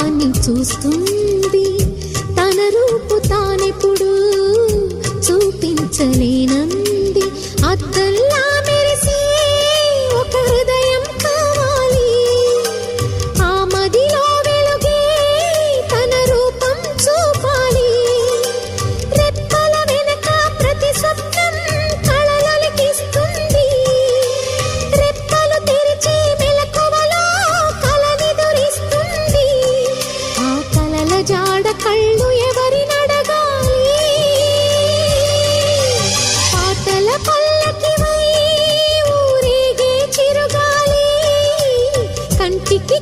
లోకాన్ని చూస్తుంది. తన రూపు తానెప్పుడు చూపించలేనంత चिट्ठी